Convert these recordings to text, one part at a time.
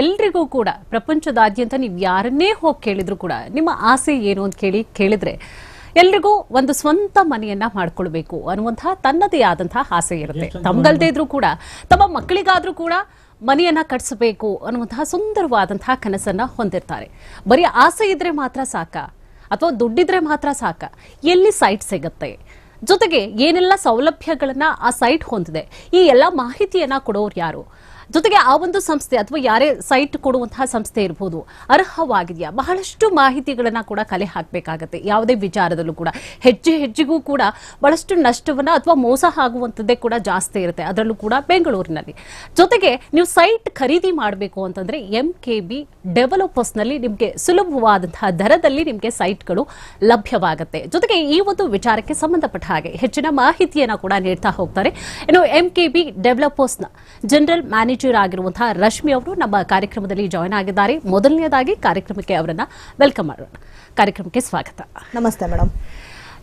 ಎಲ್ರಿಗೂ ಕೂಡ ಪ್ರಪಂಚದಾದ್ಯಂತ ನೀವು ಯಾರನ್ನೇ ಹೋಗಿ ಕೇಳಿದ್ರು ಕೂಡ ನಿಮ್ಮ ಆಸೆ ಏನು ಅಂತ ಕೇಳಿ ಕೇಳಿದ್ರೆ ಎಲ್ರಿಗೂ ಒಂದು ಸ್ವಂತ ಮನೆಯನ್ನ ಮಾಡ್ಕೊಳ್ಬೇಕು ಅನ್ನುವಂತಹ ತನ್ನದೇ ಆದಂತಹ ಆಸೆ ಇರುತ್ತೆ. ತಮ್ಗಲ್ದೇ ಇದ್ರೂ ಕೂಡ ತಮ್ಮ ಮಕ್ಕಳಿಗಾದ್ರೂ ಕೂಡ ಮನೆಯನ್ನ ಕಟ್ಸಬೇಕು ಅನ್ನುವಂತಹ ಸುಂದರವಾದಂತಹ ಕನಸನ್ನ ಹೊಂದಿರ್ತಾರೆ. ಬರೀ ಆಸೆ ಇದ್ರೆ ಮಾತ್ರ ಸಾಕ ಅಥವಾ ದುಡ್ಡಿದ್ರೆ ಮಾತ್ರ ಸಾಕ ಎಲ್ಲಿ ಸೈಟ್ ಸಿಗುತ್ತೆ? ಜೊತೆಗೆ ಏನೆಲ್ಲ ಸೌಲಭ್ಯಗಳನ್ನ ಆ ಸೈಟ್ ಹೊಂದಿದೆ ಈ ಎಲ್ಲ ಮಾಹಿತಿಯನ್ನ ಕೊಡೋರು ಯಾರು? ಜೊತೆಗೆ ಆ ಒಂದು ಸಂಸ್ಥೆ ಅಥವಾ ಯಾರೇ ಸೈಟ್ ಕೊಡುವಂತಹ ಸಂಸ್ಥೆ ಇರಬಹುದು ಅರ್ಹವಾಗಿದೆಯಾ? ಬಹಳಷ್ಟು ಮಾಹಿತಿಗಳನ್ನ ಕೂಡ ಕಲೆ ಹಾಕಬೇಕಾಗತ್ತೆ. ಯಾವುದೇ ವಿಚಾರದಲ್ಲೂ ಕೂಡ. ಹೆಜ್ಜೆ ಹೆಜ್ಜೆಗೂ ಕೂಡ ಬಹಳಷ್ಟು ನಷ್ಟವನ್ನ ಅಥವಾ ಮೋಸ ಆಗುವಂತದ್ದೇ ಕೂಡ ಜಾಸ್ತಿ ಇರುತ್ತೆ. ಅದರಲ್ಲೂ ಕೂಡ ಬೆಂಗಳೂರಿನಲ್ಲಿ. ಜೊತೆಗೆ ನೀವು ಸೈಟ್ ಖರೀದಿ ಮಾಡಬೇಕು ಅಂತಂದ್ರೆ ಎಂ ಕೆ ಬಿ ಡೆವಲಪರ್ಸ್ನಲ್ಲಿ ನಿಮಗೆ ಸುಲಭವಾದಂತಹ ದರದಲ್ಲಿ ನಿಮಗೆ ಸೈಟ್ಗಳು ಲಭ್ಯವಾಗುತ್ತೆ. ಜೊತೆಗೆ ಈ ಒಂದು ವಿಚಾರಕ್ಕೆ ಸಂಬಂಧಪಟ್ಟ ಹಾಗೆ ಹೆಚ್ಚಿನ ಮಾಹಿತಿಯನ್ನ ಕೂಡ ನೀಡ್ತಾ ಹೋಗ್ತಾರೆ. ಇನ್ನು ಎಂ ಕೆ ಬಿ ಡೆವಲಪರ್ಸ್ನ, ಜನರಲ್ ಮ್ಯಾನೇಜರ್ ಆಗಿರುವಂತಹ ರಶ್ಮಿ ಅವರು ನಮ್ಮ ಕಾರ್ಯಕ್ರಮದಲ್ಲಿ ಜಾಯ್ನ್ ಆಗಿದ್ದಾರೆ. ಮೊದಲನೆಯದಾಗಿ ಕಾರ್ಯಕ್ರಮಕ್ಕೆ ಅವರನ್ನ ವೆಲ್ಕಮ್ ಮಾಡೋಣ. ಕಾರ್ಯಕ್ರಮಕ್ಕೆ ಸ್ವಾಗತ. ನಮಸ್ತೆ ಮೇಡಮ್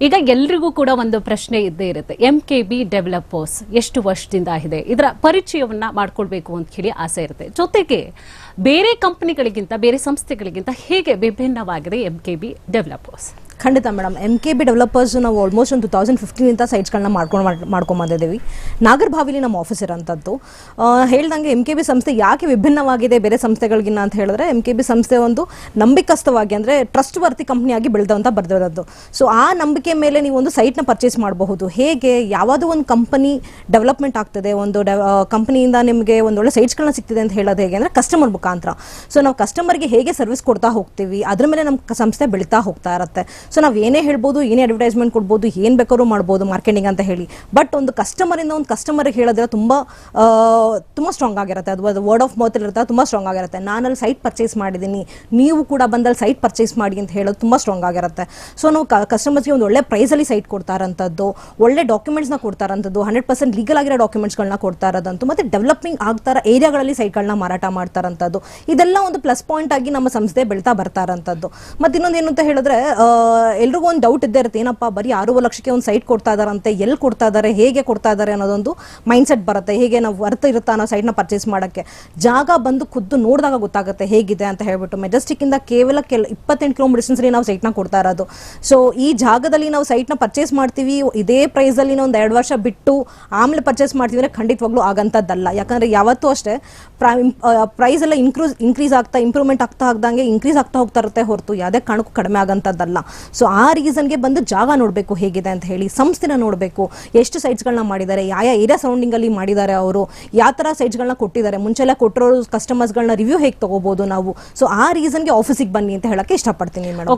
ಈಗ ಎಲ್ರಿಗೂ ಕೂಡ ಒಂದು ಪ್ರಶ್ನೆ ಇದ್ದೇ ಇರುತ್ತೆ. ಎಂ ಕೆ ಬಿ ಡೆವಲಪರ್ಸ್ ಎಷ್ಟು ವರ್ಷದಿಂದ ಇದೆ? ಇದರ ಪರಿಚಯವನ್ನ ಮಾಡ್ಕೊಳ್ಬೇಕು ಅಂತ ಹೇಳಿ ಆಸೆ ಇರುತ್ತೆ. ಜೊತೆಗೆ ಬೇರೆ ಕಂಪನಿಗಳಿಗಿಂತ ಬೇರೆ ಸಂಸ್ಥೆಗಳಿಗಿಂತ ಹೇಗೆ ವಿಭಿನ್ನವಾಗಿದೆ ಎಂ ಕೆ ಬಿ ಡೆವಲಪರ್ಸ್ ಖಂಡಿತ madam. M K B developers ನಾವು ಆಲ್ಮೋಸ್ಟ್ ಒಂದು ಟು ತೌಸಂಡ್ ಫಿಫ್ಟೀನಿಂದ ಸೈಟ್ಸ್ಗಳನ್ನ ಮಾಡ್ಕೊಂಡು ಮಾಡ್ಕೊಂಬಂದಿದ್ದೀವಿ. ನಾಗರ್ಭಾವಿಲಿ ನಮ್ಮ ಆಫೀಸ್ ಇರೋಂಥದ್ದು. ಹೇಳ್ದಂಗೆ ಎಂ ಕೆ ಬಿ ಸಂಸ್ಥೆ ಯಾಕೆ ವಿಭಿನ್ನವಾಗಿದೆ ಬೇರೆ ಸಂಸ್ಥೆಗಳಿಗಿನ್ನ ಅಂತ ಹೇಳಿದ್ರೆ ಎಂ ಕೆ ಬಿ ಸಂಸ್ಥೆ ಒಂದು ನಂಬಿಕಸ್ಥವಾಗಿ ಅಂದರೆ ಟ್ರಸ್ಟ್ ವರ್ತಿ ಕಂಪ್ನಿಯಾಗಿ ಬೆಳೆದಂತ ಬರೆದಿರೋದು. ಸೊ ಆ ನಂಬಿಕೆ ಮೇಲೆ ನೀವು ಒಂದು ಸೈಟ್ನ ಪರ್ಚೇಸ್ ಮಾಡಬಹುದು. ಹೇಗೆ? ಯಾವುದೋ ಒಂದು ಕಂಪನಿ ಡೆವಲಪ್ಮೆಂಟ್ ಆಗ್ತದೆ, ಒಂದು ಕಂಪನಿಯಿಂದ ನಿಮಗೆ ಒಂದೊಳ್ಳೆ ಸೈಟ್ಸ್ಗಳನ್ನ ಸಿಗ್ತಿದೆ ಅಂತ ಹೇಳೋದು ಹೇಗೆ ಅಂದರೆ ಕಸ್ಟಮರ್ ಮುಖಾಂತರ. ಸೊ ನಾವು ಕಸ್ಟಮರ್ಗೆ ಹೇಗೆ ಸರ್ವಿಸ್ ಕೊಡ್ತಾ ಹೋಗ್ತೀವಿ, ಅದ್ರ ಮೇಲೆ ನಮ್ಮ ಸಂಸ್ಥೆ ಬೆಳೀತಾ ಹೋಗ್ತಾ ಇರುತ್ತೆ. ಸೊ ನಾವು ಏನೇ ಹೇಳ್ಬೋದು, ಏನೇ ಅಡ್ವರ್ಟೈಸ್ಮೆಂಟ್ ಕೊಡ್ಬೋದು, ಏನು ಬೇಕಾದ್ರೂ ಮಾಡ್ಬೋದು ಮಾರ್ಕೆಟಿಂಗ್ ಅಂತ ಹೇಳಿ. ಬಟ್ ಒಂದು ಕಸ್ಟಮರಿಂದ ಒಂದು ಕಸ್ಟಮರ್ಗೆ ಹೇಳಿದ್ರೆ ತುಂಬ ತುಂಬ ಸ್ಟ್ರಾಂಗ್ ಆಗಿರುತ್ತೆ. ಅದು ಅದು ವರ್ಡ್ ಆಫ್ ಮೌತ್ ಇರುತ್ತೆ, ತುಂಬ ಸ್ಟ್ರಾಂಗ್ ಆಗಿರುತ್ತೆ. ನಾನಲ್ಲಿ ಸೈಟ್ ಪರ್ಚೇಸ್ ಮಾಡಿದ್ದೀನಿ ನೀವು ಕೂಡ ಬಂದಲ್ಲಿ ಸೈಟ್ ಪರ್ಚೇಸ್ ಮಾಡಿ ಅಂತ ಹೇಳೋದು ತುಂಬ ಸ್ಟ್ರಾಂಗ್ ಆಗಿರುತ್ತೆ. ಸೊ ನಾವು ಕಸ್ಟಮರ್ಸ್ಗೆ ಒಂದು ಒಳ್ಳೆ ಪ್ರೈಸಲ್ಲಿ ಸೈಟ್ ಕೊಡ್ತಾರಂಥದ್ದು, ಒಳ್ಳೆ ಡಾಕ್ಯುಮೆಂಟ್ಸ್ನ ಕೊಡ್ತಾರಂಥದ್ದು ಹಂಡ್ರೆಡ್ ಪರ್ಸೆಂಟ್ ಲೀಗಲ್ ಆಗಿರೋ ಡಾಕ್ಯುಮೆಂಟ್ಸ್ಗಳನ್ನ ಕೊಡ್ತಾ ಇರೋದಂತೂ ಮತ್ತು ಡೆವಲಪಿಂಗ್ ಆಗ್ತಾರ ಏರಿಯಾಗಳಲ್ಲಿ ಸೈಟ್ಗಳನ್ನ ಮಾರಾಟ ಮಾಡ್ತಾರಂಥದ್ದು. ಇದೆಲ್ಲ ಒಂದು ಪ್ಲಸ್ ಪಾಯಿಂಟ್ ಆಗಿ ನಮ್ಮ ಸಂಸ್ಥೆ ಬೆಳ್ತಾ ಬರ್ತಾರಂಥದ್ದು. ಮತ್ತು ಇನ್ನೊಂದು ಏನು ಅಂತ ಹೇಳಿದ್ರೆ ಎಲ್ರಿಗೂ ಒಂದು ಡೌಟ್ ಇದ್ದೇ ಇರುತ್ತೆ, ಏನಪ್ಪ, ಬರೀ ಆರೂವರೆ ಲಕ್ಷಕ್ಕೆ ಒಂದು ಸೈಟ್ ಕೊಡ್ತಾ ಇದಾರಂತೆ ಎಲ್ಲಿ ಕೊಡ್ತಾ ಇದ್ದಾರೆ ಹೇಗೆ ಕೊಡ್ತಾ ಇದಾರೆ ಅನ್ನೋದೊಂದು ಮೈಂಡ್ ಸೆಟ್ ಬರುತ್ತೆ, ಹೇಗೆ ನಾವು ಅರ್ಥ ಇರುತ್ತಾ ಅನ್ನೋ ಸೈಟ್ನ ಪರ್ಚೇಸ್ ಮಾಡೋಕ್ಕೆ. ಜಾಗ ಬಂದು ಖುದ್ದು ನೋಡಿದಾಗ ಗೊತ್ತಾಗುತ್ತೆ ಹೇಗಿದೆ ಅಂತ ಹೇಳ್ಬಿಟ್ಟು ಮೆಜೆಸ್ಟಿಕ್ಕಿಂದ ಕೇವಲ ಕೆಲ ಇಪ್ಪತ್ತೆಂಟು ಕಿಲೋಮೀಟರ್ ನಾವು ನಾವು ಸೈಟ್ನ ಕೊಡ್ತಾ ಇರೋದು. ಸೊ ಈ ಜಾಗದಲ್ಲಿ ನಾವು ಸೈಟ್ನ ಪರ್ಚೇಸ್ ಮಾಡ್ತೀವಿ, ಇದೇ ಪ್ರೈಸಲ್ಲಿ ಒಂದು ಎರಡು ವರ್ಷ ಬಿಟ್ಟು ಆಮೇಲೆ ಪರ್ಚೇಸ್ ಮಾಡ್ತೀವಿ ಅಂದರೆ ಖಂಡಿತವಾಗ್ಲೂ ಆಗಂಥದ್ದಲ್ಲ ಯಾಕಂದರೆ ಯಾವತ್ತೂ ಅಷ್ಟೇ ಪ್ರೈಸ್ ಎಲ್ಲ ಇನ್ಕ್ರೂಸ್ ಇನ್ಕ್ರೀಸ್ ಆಗ್ತಾ ಇಂಪ್ರೂವ್ಮೆಂಟ್ ಆಗ್ತಾ, ಆಗ್ದಂಗೆ ಇನ್ಕ್ರೀಸ್ ಆಗ್ತಾ ಹೋಗ್ತಾ ಇರುತ್ತೆ ಹೊರತು, ಯಾವುದೇ ಕಾರಣಕ್ಕೂ ಕಡಿಮೆ ಆಗಂಥದ್ದಲ್ಲ ಸೊ ಆ ರೀಸನ್ಗೆ ಬಂದು ಜಾಗ ನೋಡಬೇಕು ಹೇಗಿದೆ ಅಂತ ಹೇಳಿ, ಸಂಸ್ಥೆನ ನೋಡಬೇಕು. ಎಷ್ಟು ಸೈಟ್ಸ್ಗಳನ್ನ ಮಾಡಿದ್ದಾರೆ, ಯಾವ ಏರಿಯಾ ಸರೌಂಡಿಂಗಲ್ಲಿ ಮಾಡಿದ್ದಾರೆ ಅವರು, ಯಾವ ಥರ ಸೈಟ್ಸ್ಗಳನ್ನ ಕೊಟ್ಟಿದ್ದಾರೆ ಮುಂಚೆಲ್ಲ ಕೊಟ್ಟಿರೋ ಕಸ್ಟಮರ್ಸ್ಗಳನ್ನ ರಿವ್ಯೂ ಹೇಗೆ ತಗೋಬೋದು ನಾವು? ಸೊ ಆ ರೀಸನ್ಗೆ ಆಫೀಸಿಗೆ ಬನ್ನಿ ಅಂತ ಹೇಳಕ್ಕೆ ಇಷ್ಟಪಡ್ತೀನಿ ಮೇಡಮ್.